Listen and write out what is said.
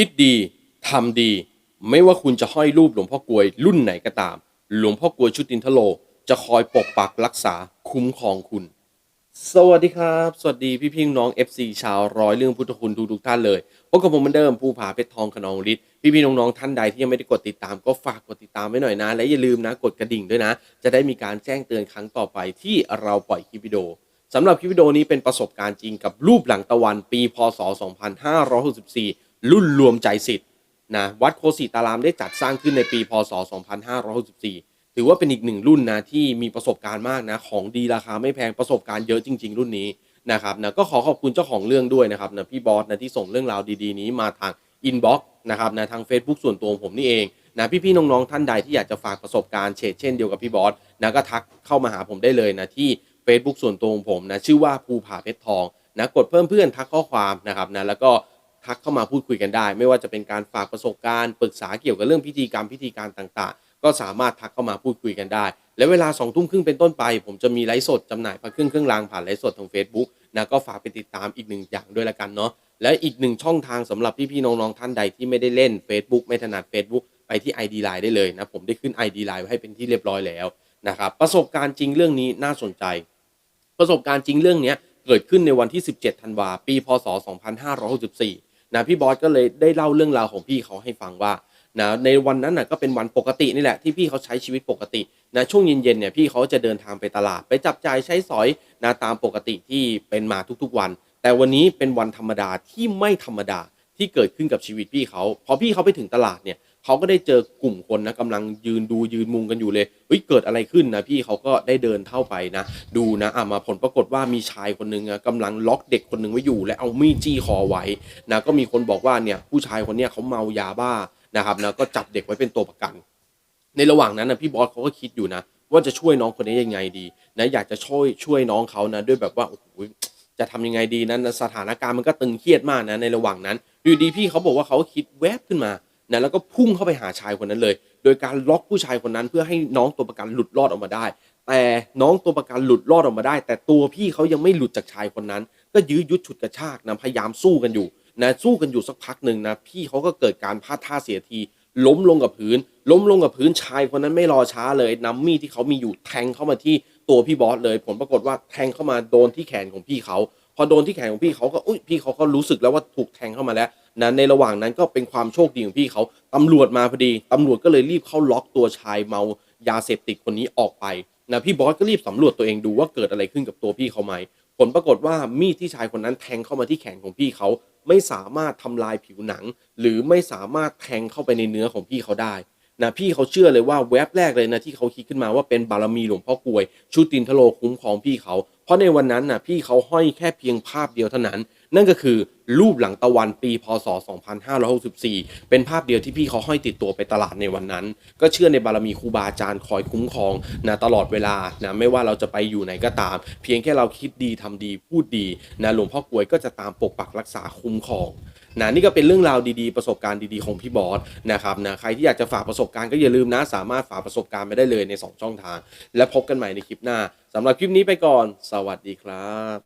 คิดดีทำดี ไม่ว่าคุณจะห้อยรูปหลวงพ่อกลวยรุ่นไหนก็ตาม หลวงพ่อกลวยชุตินทโล จะคอยปกปักรักษาคุ้มครองคุณ สวัสดีครับ สวัสดีพี่พี่น้อง FC ชาวร้อยเรื่องพุทธคุณทุกทุกท่านเลยพบกับผมเหมือนเดิมภูผาเพชรทองขนองฤทธิ์พี่พี่น้องๆท่านใดที่ยังไม่ได้กดติดตามก็ฝากกดติดตามไว้หน่อยนะ และอย่าลืมนะกดกระดิ่งด้วยนะ จะได้มีการแจ้งเตือนครั้งต่อไปที่เราปล่อยคลิปวิดีโอสำหรับคลิปวิดีโอนี้เป็นประสบการณ์จริงกับรูปหลังตะวันปีพศ 2564 รุ่นรวมใจสิทธิ์นะวัดโคสิตารามได้จัดสร้างขึ้นในปีพศ 2564 ถือว่าเป็นอีกหนึ่งรุ่นนะที่มีประสบการณ์มากนะของดีราคาไม่แพงประสบการณ์เยอะจริง ๆ รุ่นนี้นะครับนะก็ขอขอบคุณเจ้าของเรื่องด้วยนะครับนะพี่บอสนะที่ส่งเรื่องราวดีๆ นี้มาทางอินบ็อกซ์นะครับนะทาง Facebook ส่วนตัวของผมนี่เองนะพี่ๆน้องๆท่านใดที่อยากจะฝากประสบการณ์เฉดเช่นเดียวกับพี่บอสนะก็ทักเข้ามาหาผมได้เลยนะที่ Facebook ส่วนตัวของผมนะชื่อว่าภูผาเพชรทองนะกดเพิ่มเพื่อนทักข้อความนะครับนะแล้วก็ ทักเข้ามาพูดคุยกันได้ ไม่ว่าจะเป็นการฝากประสบการณ์ปรึกษาเกี่ยวกับเรื่องพิธีกรรมพิธีการต่างๆ ก็สามารถทักเข้ามาพูดคุยกันได้ และเวลา2องทุ่มครึ่งเป็นต้นไป ผมจะมีไลฟ์สดจำหน่ายพระเครื่องเครื่องรางผ่านไลฟ์สดทาง Facebook นะก็ฝากไปติดตามอีกหนึ่งอย่างด้วยละกันเนาะและอีกหนึ่งช่องทางสำหรับพี่ๆน้องๆท่านใดที่ไม่ได้เล่น Facebook ไม่ถนัด Facebook ไปที่ ID Line ได้เลยนะผมได้ขึ้น ID Line ไว้ให้เป็นที่เรียบร้อยแล้วนะครับประสบการณ์จริงเรื่องนี้น่าสนใจ ประสบการณ์จริงเรื่องนี้เกิดขึ้นในวันที่ 17 ธันวาปี พศ 2564 นะพี่บอสก็เลยได้เล่าเรื่องราวของพี่เขาให้ฟังว่านะในวันนั้นนะก็เป็นวันปกตินี่แหละที่พี่เขาใช้ชีวิตปกตินะช่วงเย็นๆเนี่ยพี่เขาจะเดินทางไปตลาด ไปจับจ่ายใช้สอยนะตามปกติที่เป็นมาทุกๆวัน แต่วันนี้เป็นวันธรรมดาที่ไม่ธรรมดาที่เกิดขึ้นกับชีวิตพี่เขาพอพี่เขาไปถึงตลาดเนี่ย เขาก็ได้เจอกลุ่มคนนะกำลังยืนดูยืนมุงกันอยู่เลยเฮ้ยเกิดอะไรขึ้นนะพี่เขาก็ได้เดินเข้าไปนะ ดูนะอะมาผลปรากฏว่ามีชายคนหนึ่งอะกำลังล็อกเด็กคนหนึ่งไว้อยู่ และเอามีดจี้คอไว้นะก็มีคนบอกว่าเนี่ยผู้ชายคนเนี้ยเขาเมายาบ้านะครับนะก็จับเด็กไว้เป็นตัวประกัน ในระหว่างนั้นนะพี่บอสเขาก็คิดอยู่นะ ว่าจะช่วยน้องคนนี้ยังไงดีนะอยากจะช่วยช่วยน้องเขานะด้วยแบบว่าโอ้โหจะทำยังไงดีนั้นสถานการณ์มันก็ตึงเครียดมากนะในระหว่างนั้นอยู่ดีพี่เขาบอกว่าเขาคิดแวบขึ้นมา นะแล้วก็พุ่งเข้าไปหาชายคนนั้นเลย โดยการล็อกผู้ชายคนนั้น เพื่อให้น้องตัวประกันหลุดรอดออกมาได้ แต่น้องตัวประกันหลุดรอดออกมาได้ แต่ตัวพี่เขายังไม่หลุดจากชายคนนั้น ก็ยื้อยุดฉุดกระชากนะพยายามสู้กันอยู่นะสู้กันอยู่สักพักหนึ่งนะพี่เขาก็เกิดการพลาดท่าเสียที ล้มลงกับพื้น ล้มลงกับพื้นชายคนนั้นไม่รอช้าเลยนำมีดที่เขามีอยู่แทงเข้ามาที่ตัวพี่บอสเลย ผลปรากฏว่าแทงเข้ามาโดนที่แขนของพี่เขาพอโดนที่แขนของพี่เขาก็อุ้ยพี่เขาก็รู้สึกแล้วว่าถูกแทงเข้ามาแล้ว นะในระหว่างนั้นก็เป็นความโชคดีของพี่เขาตำรวจมาพอดีตำรวจก็เลยรีบเข้าล็อกตัวชายเมายาเสพติดคนนี้ออกไปนะพี่บอสก็รีบสำรวจตัวเองดูว่าเกิดอะไรขึ้นกับตัวพี่เขาไหมผลปรากฏว่ามีดที่ชายคนนั้นแทงเข้ามาที่แขนของพี่เขาไม่สามารถทำลายผิวหนัง หรือไม่สามารถแทงเข้าไปในเนื้อของพี่เขาได้นะพี่เขาเชื่อเลยว่าแวบแรกเลยนะที่เขาคิดขึ้นมาว่าเป็นบารมีหลวงพ่อกลวย ชุตินทโลคุ้มครองพี่เขา เพราะในวันนั้นน่ะพี่เขาห้อยแค่เพียงภาพเดียวเท่านั้น นั่นก็คือรูปหลังตะวันปีพศ 2564 เป็นภาพเดียวที่พี่เขาห้อยติดตัวไปตลาดในวันนั้น ก็เชื่อในบารมีครูบาอาจารย์คอยคุ้มครองนะตลอดเวลานะไม่ว่าเราจะไปอยู่ไหนก็ตาม เพียงแค่เราคิดดีทำดีพูดดีนะหลวงพ่อกลวยก็จะตามปกปักรักษาคุ้มครอง นะนี่ก็เป็นเรื่องราวดีๆประสบการณ์ดีๆของพี่บอสนะครับนะใครที่อยากจะฝากประสบการณ์ก็อย่าลืมนะ สามารถฝากประสบการณ์ไปได้เลยใน 2 ช่องทาง และพบกันใหม่ในคลิปหน้าสำหรับคลิปนี้ไปก่อน สวัสดีครับ